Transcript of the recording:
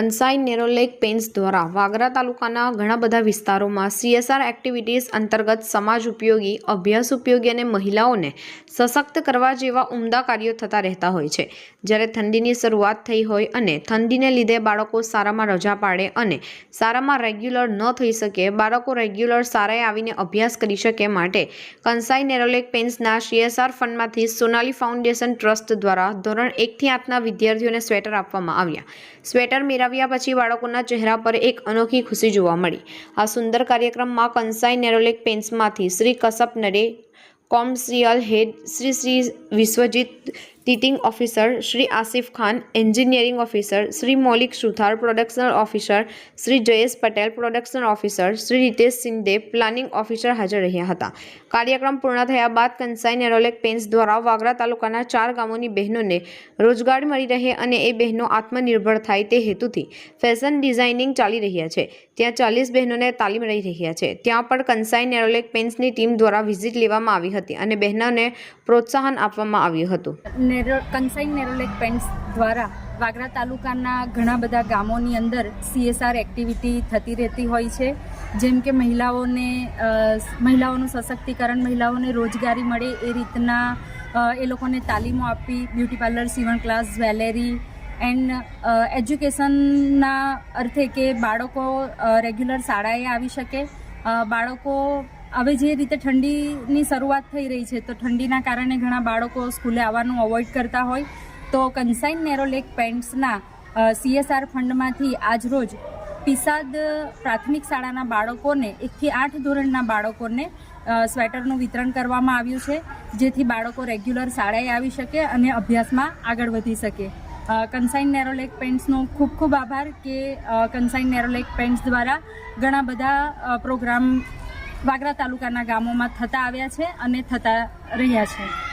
કંસાઈ Nerolac Pence દ્વારા વાગરા તાલુકાના ઘણા બધા વિસ્તારોમાં સીએસઆર એક્ટિવિટીઝ અંતર્ગત સમાજ ઉપયોગી, અભ્યાસ ઉપયોગી અને મહિલાઓને સશક્ત કરવા જેવા ઉમદા કાર્યો થતા રહેતા હોય છે. જ્યારે ઠંડીની શરૂઆત થઈ હોય અને ઠંડીને લીધે બાળકો સારામાં રજા પાડે અને સારામાં રેગ્યુલર ન થઈ શકે, બાળકો રેગ્યુલર સારાએ આવીને અભ્યાસ કરી શકે માટે કંસાઈ નેરોલેક પેન્સના સીએસઆર ફંડમાંથી સોનાલી ફાઉન્ડેશન ટ્રસ્ટ દ્વારા ધોરણ એકથી આઠના વિદ્યાર્થીઓને સ્વેટર આપવામાં આવ્યા. સ્વેટર મેળવ્યા પછી બાળકોના ચહેરા પર એક અનોખી ખુશી જોવા મળી. આ સુંદર કાર્યક્રમમાં કંસાઈ નેરોલેક પેન્સમાંથી શ્રી કસપ નરે commercial head, Shri Shri Vishwajit tinting officer Shri Asif Khan engineering officer Shri Maulik Suthar production officer Shri Jayesh Patel production officer Shri Ritesh Shinde planning officer હાજર રહ્યા હતા. કાર્યક્રમ પૂર્ણ થયા બાદ કંસાઈ નેરોલેક પેન્સ દ્વારા વાગરા તાલુકાના ચાર ગામોની બહેનોને રોજગાર મળી રહે અને એ બહેનો આત્મનિર્ભર થાય તે હેતુથી ફેશન ડિઝાઇનિંગ ચાલી રહ્યા છે. ત્યાં ચાલીસ બહેનોને તાલીમ રહી રહ્યા છે. ત્યાં પણ કંસાઈ નેરોલેક પેન્સની ટીમ દ્વારા વિઝિટ લેવામાં આવી હતી અને બહેનોને પ્રોત્સાહન આપવામાં આવ્યું હતું. નેરો કન્સાઇન પેન્ટ્સ દ્વારા વાગરા તાલુકાના ઘણા બધા ગામોની અંદર સીએસઆર એક્ટિવિટી થતી રહેતી હોય છે. જેમ કે મહિલાઓને મહિલાઓનું સશક્તિકરણ, મહિલાઓને રોજગારી મળે એ રીતના એ લોકોને તાલીમો આપવી, બ્યુટી પાર્લર, સીવણ ક્લાસ, જ્વેલરી એન્ડ એજ્યુકેશનના અર્થે કે બાળકો રેગ્યુલર શાળાએ આવી શકે. બાળકો હવે જે રીતે ઠંડીની શરૂઆત થઈ રહી છે, તો ઠંડીના કારણે ઘણા બાળકો સ્કૂલે આવવાનું અવોઇડ કરતા હોય. તો કન્સાઇન નેરોલેક પેન્ટ્સના સીએસઆર ફંડમાંથી આજરોજ પિસાદ પ્રાથમિક શાળાના બાળકોને એકથી આઠ ધોરણના બાળકોને સ્વેટરનું વિતરણ કરવામાં આવ્યું છે, જેથી બાળકો રેગ્યુલર શાળાએ આવી શકે અને અભ્યાસમાં આગળ વધી શકે. કન્સાઇન નેરોલેક પેન્ટ્સનો ખૂબ ખૂબ આભાર કે કન્સાઇન નેરોલેક પેન્ટ્સ દ્વારા ઘણા બધા પ્રોગ્રામ વાગરા તાલુકાના ગામોમાં થતા આવ્યા છે અને થતા રહ્યા છે.